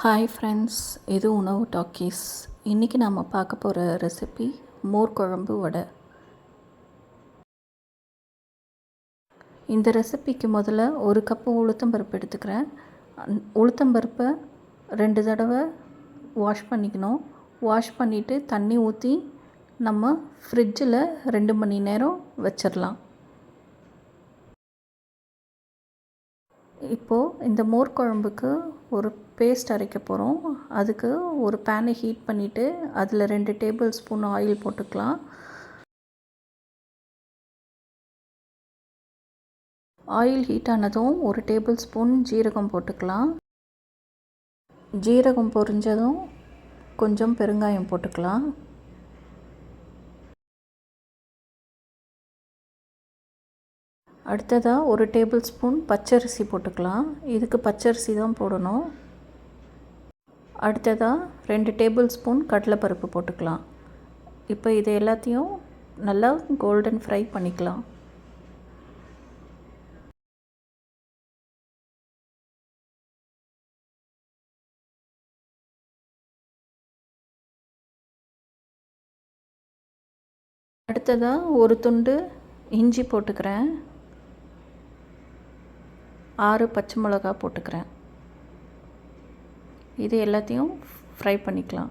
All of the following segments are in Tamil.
ஹாய் ஃப்ரெண்ட்ஸ் இது உணவு டாக்கீஸ் இன்றைக்கி நாம் பார்க்க போகிற ரெசிபி மோர் குழம்பு வடை. இந்த ரெசிபிக்கு முதல்ல ஒரு கப்பு உளுத்தம்பருப்பு எடுத்துக்கிறேன். உளுத்தம் உளுத்தம்பருப்பை ரெண்டு தடவை வாஷ் பண்ணிக்கணும். வாஷ் பண்ணிவிட்டு தண்ணி ஊற்றி நம்ம ஃப்ரிட்ஜில் ரெண்டு மணி நேரம் வச்சிடலாம் இப்போது இந்த மோர் குழம்புக்கு ஒரு பேஸ்ட் அரைக்க போகிறோம் அதுக்கு ஒரு பேனை ஹீட் பண்ணிவிட்டு அதில் ரெண்டு டேபிள் ஸ்பூன் ஆயில் போட்டுக்கலாம். ஆயில் ஹீட் ஆனதும் ஒரு டேபிள் ஸ்பூன் ஜீரகம் போட்டுக்கலாம். ஜீரகம் பொரிஞ்சதும் கொஞ்சம் பெருங்காயம் போட்டுக்கலாம். அடுத்ததாக ஒரு டேபிள் ஸ்பூன் பச்சரிசி போட்டுக்கலாம். இதுக்கு பச்சரிசி தான் போடணும். அடுத்ததாக ரெண்டு டேபிள் ஸ்பூன் கடலைப்பருப்பு போட்டுக்கலாம். இப்போ இது எல்லாத்தையும் நல்லா கோல்டன் ஃப்ரை பண்ணிக்கலாம். அடுத்ததாக ஒரு துண்டு இஞ்சி போட்டுக்கிறேன். ஆறு பச்சை மிளகா போட்டுக்கிறேன். இது எல்லாத்தையும் ஃப்ரை பண்ணிக்கலாம்.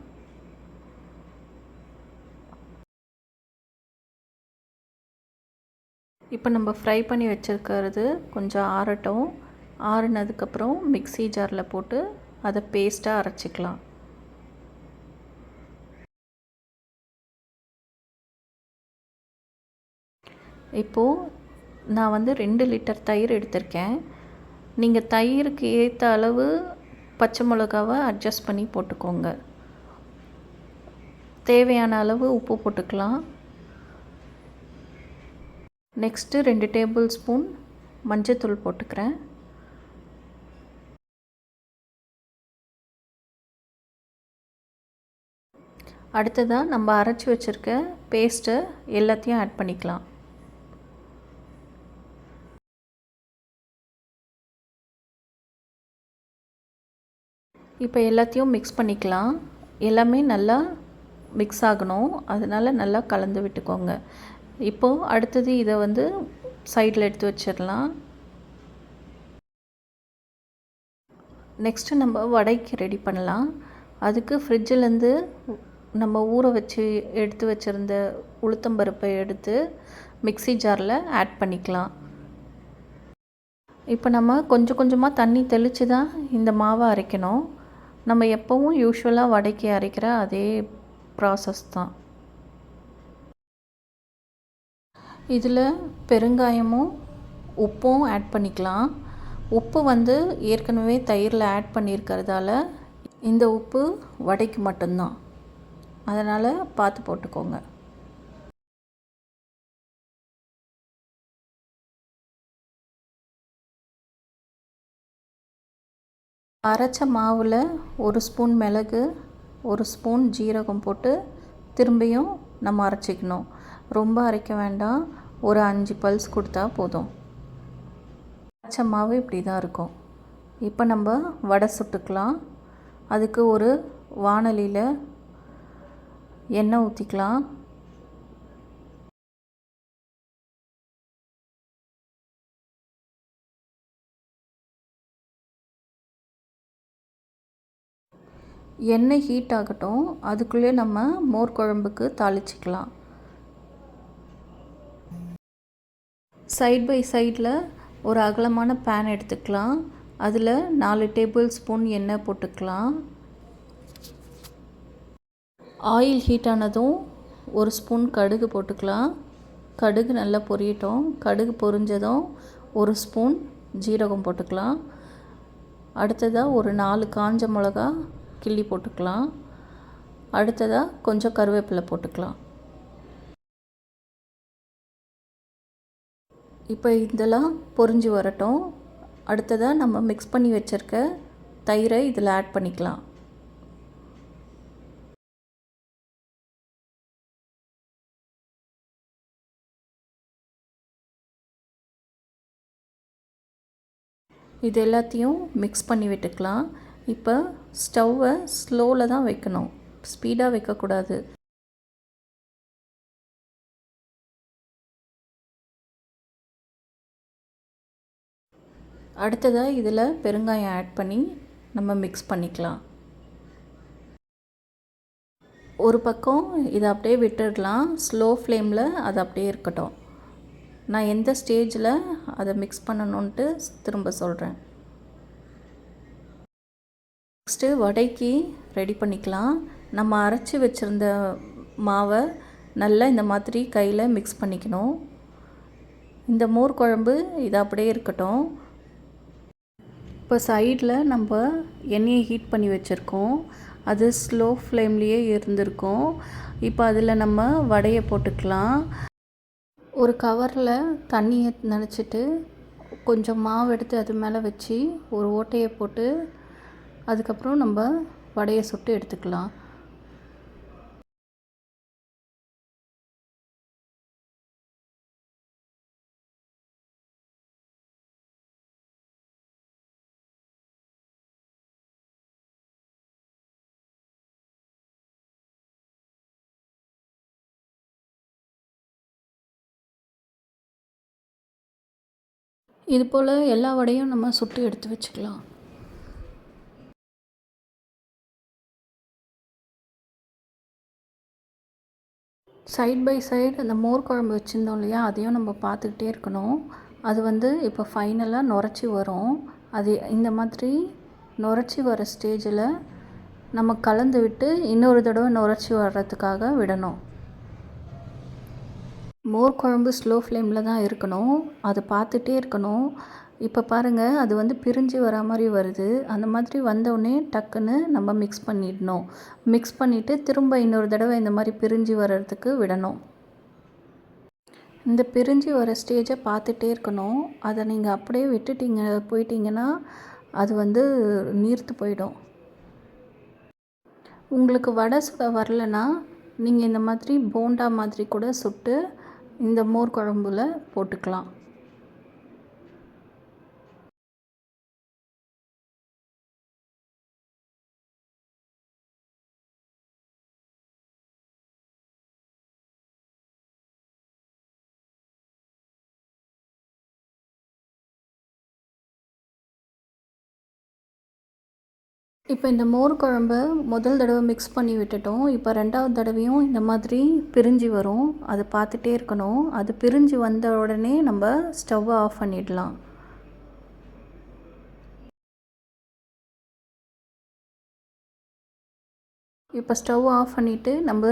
இப்போ நம்ம ஃப்ரை பண்ணி வச்சுருக்கிறது கொஞ்சம் ஆறட்டும். ஆறுனதுக்கப்புறம் மிக்சி ஜாரில் போட்டு அதை பேஸ்ட்டாக அரைச்சிக்கலாம். இப்போது நான் வந்து ரெண்டு லிட்டர் தயிர் எடுத்திருக்கேன். நீங்கள் தயிருக்கு ஏற்ற அளவு பச்சை மிளகாவை அட்ஜஸ்ட் பண்ணி போட்டுக்கோங்க. தேவையான அளவு உப்பு போட்டுக்கலாம். நெக்ஸ்ட்டு ரெண்டு டேபிள் ஸ்பூன் மஞ்சத்தூள் போட்டுக்கிறேன். அடுத்ததாக நம்ம அரைச்சி வச்சுருக்க பேஸ்ட்டை எல்லாத்தையும் ஆட் பண்ணிக்கலாம். இப்போ எல்லாத்தையும் மிக்ஸ் பண்ணிக்கலாம். எல்லாமே நல்லா மிக்ஸ் ஆகணும். அதனால் நல்லா கலந்து விட்டுக்கோங்க. இப்போது அடுத்தது இதை வந்து சைடில் எடுத்து வச்சிடலாம். நெக்ஸ்ட்டு நம்ம வடைக்கு ரெடி பண்ணலாம். அதுக்கு ஃப்ரிட்ஜிலேருந்து நம்ம ஊற வச்சு எடுத்து வச்சுருந்த உளுத்தம்பருப்பை எடுத்து மிக்சி ஜாரில் ஆட் பண்ணிக்கலாம். இப்போ நம்ம கொஞ்சம் கொஞ்சமாக தண்ணி தெளித்து தான் இந்த மாவை அரைக்கணும். நம்ம எப்போவும் யூஸ்வலாக வடைக்கு அரைக்கிற அதே ப்ராசஸ் தான். இதில் பெருங்காயமும் உப்பும் ஆட் பண்ணிக்கலாம். உப்பு வந்து ஏற்கனவே தயிரில் ஆட் பண்ணியிருக்கிறதால இந்த உப்பு வடைக்கு மட்டும்தான். அதனால் பார்த்து போட்டுக்கோங்க. அரைச்ச மாவில் ஒரு ஸ்பூன் மிளகு ஒரு ஸ்பூன் ஜீரகம் போட்டு திரும்பியும் நம்ம அரைச்சிக்கணும். ரொம்ப அரைக்க வேண்டாம். ஒரு அஞ்சு பல்ஸ் கொடுத்தா போதும். அரைச்ச மாவு இப்படி தான் இருக்கும். இப்போ நம்ம வடை சுட்டுக்கலாம். அதுக்கு ஒரு வானலியில் எண்ணெய் ஊற்றிக்கலாம் எண்ணெய் ஹீட் ஆகட்டும் அதுக்குள்ளே நம்ம மோர் குழம்புக்கு தாளிச்சிக்கலாம். சைட் பை சைடில் ஒரு அகலமான பேன் எடுத்துக்கலாம். அதில் நாலு டேபிள் ஸ்பூன் எண்ணெய் போட்டுக்கலாம். ஆயில் ஹீட் ஆனதும் ஒரு ஸ்பூன் கடுகு போட்டுக்கலாம். கடுகு நல்லா பொரியட்டும். கடுகு பொரிஞ்சதும் ஒரு ஸ்பூன் ஜீரகம் போட்டுக்கலாம். அடுத்ததாக ஒரு நாலு காஞ்ச மிளகா கிள்ளி போட்டுக்கலாம். அடுத்ததாக கொஞ்சம் கருவேப்பிலை போட்டுக்கலாம். இப்போ இதெல்லாம் பொரிஞ்சு வரட்டும். அடுத்ததாக நம்ம மிக்ஸ் பண்ணி வச்சுருக்க தயிரை இதில் ஆட் பண்ணிக்கலாம். இது எல்லாத்தையும் மிக்ஸ் பண்ணி விட்டுக்கலாம். இப்போ ஸ்டவ்வை ஸ்லோவில் தான் வைக்கணும். ஸ்பீடாக வைக்கக்கூடாது. அடுத்ததாக இதில் பெருங்காயம் ஆட் பண்ணி நம்ம மிக்ஸ் பண்ணிக்கலாம். ஒரு பக்கம் இதை அப்படியே விட்டுடலாம். ஸ்லோ ஃப்ளேமில் அது அப்படியே இருக்கட்டும். நான் எந்த ஸ்டேஜில் அதை மிக்ஸ் பண்ணணுன்ட்டு திரும்ப சொல்கிறேன் நெக்ஸ்ட்டு வடைக்கு ரெடி பண்ணிக்கலாம். நம்ம அரைச்சி வச்சுருந்த மாவை நல்லா இந்த மாதிரி கையில் மிக்ஸ் பண்ணிக்கணும். இந்த மோர் குழம்பு இது அப்படியே இருக்கட்டும். இப்போ சைடில் நம்ம எண்ணெயை ஹீட் பண்ணி வச்சுருக்கோம். அது ஸ்லோ ஃப்ளேம்லேயே இருந்திருக்கும். இப்போ அதில் நம்ம வடையை போட்டுக்கலாம். ஒரு கவரில் தண்ணியை நினச்சிட்டு கொஞ்சம் மாவு எடுத்து அது மேலே வச்சு ஒரு ஓட்டையை போட்டு அதுக்கப்புறம் நம்ம வடையை சுட்டு எடுத்துக்கலாம். இது போல் எல்லா வடையும் நம்ம சுட்டு எடுத்து வச்சுக்கலாம். சைட் பை சைடு அந்த மோர் குழம்பு வச்சுருந்தோம் இல்லையா அதையும் நம்ம பார்த்துக்கிட்டே இருக்கணும். அது வந்து இப்போ ஃபைனலாக நுரைச்சி வரும். அது இந்த மாதிரி நுரைச்சி வர ஸ்டேஜில் நம்ம கலந்து விட்டு இன்னொரு தடவை நுரைச்சி வர்றதுக்காக விடணும். மோர் குழம்பு ஸ்லோ ஃப்ளேமில் தான் இருக்கணும். அது பார்த்துட்டே இருக்கணும். இப்போ பாருங்கள் அது வந்து பிரிஞ்சு வர மாதிரி வருது. அந்த மாதிரி வந்தவுடனே டக்குன்னு நம்ம மிக்ஸ் பண்ணிடணும். மிக்ஸ் பண்ணிவிட்டு திரும்ப இன்னொரு தடவை இந்த மாதிரி பிரிஞ்சு வர்றதுக்கு விடணும். இந்த பிரிஞ்சு வர ஸ்டேஜை பார்த்துட்டே இருக்கணும். அதை நீங்கள் அப்படியே விட்டுட்டீங்க போயிட்டீங்கன்னா அது வந்து நீர்த்து போயிடும். உங்களுக்கு வடை சுட வரலன்னா நீங்கள் இந்த மாதிரி போண்டா மாதிரி கூட சுட்டு இந்த மோர் குழம்புல போட்டுக்கலாம். இப்போ இந்த மோர் குழம்ப முதல் தடவை மிக்ஸ் பண்ணி விட்டுட்டோம். இப்போ ரெண்டாவது தடவையும் இந்த மாதிரி பிரிஞ்சு வரும். அது பார்த்துட்டே இருக்கணும். அது பிரிஞ்சு வந்த உடனே நம்ம ஸ்டவ்வை ஆஃப் பண்ணிடலாம். இப்போ ஸ்டவ் ஆஃப் பண்ணிவிட்டு நம்ம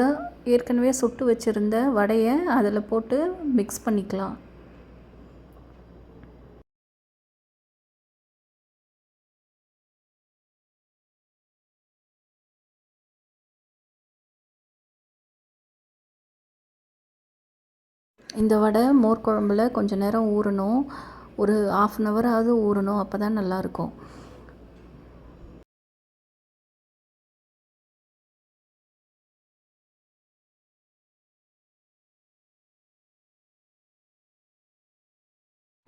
ஏற்கனவே சுட்டு வச்சுருந்த வடையை அதில் போட்டு மிக்ஸ் பண்ணிக்கலாம். இந்த வடை மோர் குழம்புல கொஞ்சம் நேரம் ஊறணும். ஒரு ஆஃப் அன் ஹவராவது ஊறணும். அப்போ தான் நல்லாயிருக்கும்.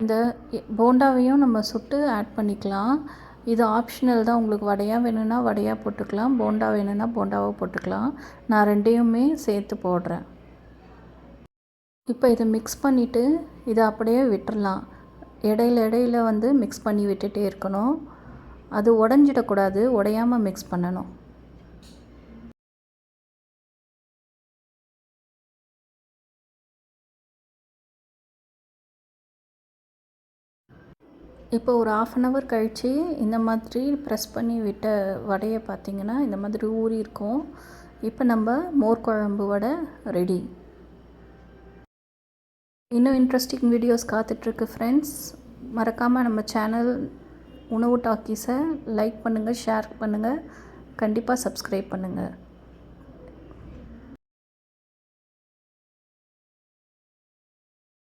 இந்த போண்டாவையும் நம்ம சுட்டு ஆட் பண்ணிக்கலாம். இது ஆப்ஷனல் தான். உங்களுக்கு வடையாக வேணும்னா வடையாக போட்டுக்கலாம். போண்டா வேணும்னா போண்டாவாக போட்டுக்கலாம். நான் ரெண்டையுமே சேர்த்து போடுறேன். இப்போ இதை மிக்ஸ் பண்ணிவிட்டு இதை அப்படியே விட்டுறலாம். இடையில இடையில வந்து மிக்ஸ் பண்ணி விட்டுட்டே இருக்கணும். அது உடஞ்சிடக்கூடாது. உடையாமல் மிக்ஸ் பண்ணணும். இப்போ ஒரு ஆஃப் அன் ஹவர் கழித்து இந்த மாதிரி ப்ரெஸ் பண்ணி விட்ட வடையை பார்த்திங்கன்னா இந்த மாதிரி ஊறி இருக்கும். இப்போ நம்ம மோர் குழம்பு வடை ரெடி இன்னும் இன்ட்ரெஸ்டிங் வீடியோஸ் காத்துட்ருக்கு ஃப்ரெண்ட்ஸ் மறக்காமல் நம்ம சேனல் உணவு டாக்கீஸை லைக் பண்ணுங்கள் ஷேர் பண்ணுங்கள் கண்டிப்பாக சப்ஸ்கிரைப் பண்ணுங்கள்